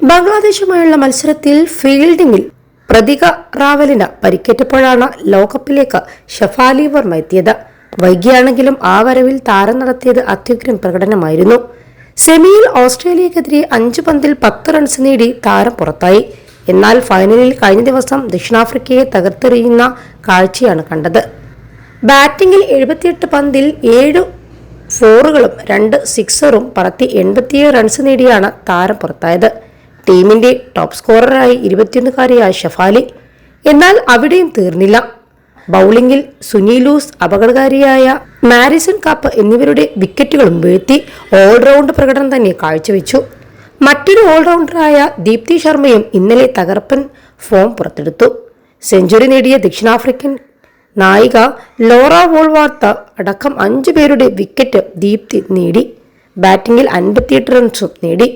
ബംഗ്ലാദേശുമായുള്ള മത്സരത്തിൽ ഫീൽഡിംഗിൽ പ്രതിക റാവലിന് പരിക്കേറ്റപ്പോഴാണ് ലോകകപ്പിലേക്ക് ഷഫാലി വർമ്മ എത്തിയത്. വൈകിയാണെങ്കിലും ആ വരവിൽ താരം നടത്തിയത് അത്യുഗ്രം പ്രകടനമായിരുന്നു. സെമിയിൽ ഓസ്ട്രേലിയക്കെതിരെ അഞ്ച് പന്തിൽ പത്ത് റൺസ് നേടി താരം പുറത്തായി. എന്നാൽ ഫൈനലിൽ കഴിഞ്ഞ ദിവസം ദക്ഷിണാഫ്രിക്കയെ തകർത്തെറിയുന്ന കാഴ്ചയാണ് കണ്ടത്. ബാറ്റിംഗിൽ എഴുപത്തിയെട്ട് പന്തിൽ ഏഴ് ഫോറുകളും രണ്ട് സിക്സറും പറത്തി എൺപത്തിയേഴ് റൺസ് നേടിയാണ് താരം പുറത്തായത്. ടീമിന്റെ ടോപ്പ് സ്കോററായി ഇരുപത്തിയൊന്നുകാരിയായ ഷഫാലി. എന്നാൽ അവിടെയും തീർന്നില്ല. ബൗളിംഗിൽ സുനിലൂസ് അപകടകാരിയായ മാരിസൺ കാപ്പ് എന്നിവരുടെ വിക്കറ്റുകളും വീഴ്ത്തി ഓൾറൗണ്ട് പ്രകടനം തന്നെ കാഴ്ചവെച്ചു. മറ്റൊരു ഓൾറൗണ്ടറായ ദീപ്തി ശർമ്മയും ഇന്നലെ തകർപ്പൻ ഫോം പുറത്തെടുത്തു. സെഞ്ചുറി നേടിയ ദക്ഷിണാഫ്രിക്കൻ നായിക ലോറ വോൾവാർത്ത അടക്കം അഞ്ചു പേരുടെ വിക്കറ്റ് ദീപ്തി നേടി. ബാറ്റിംഗിൽ അൻപത്തിയെട്ട് റൺസും നേടി.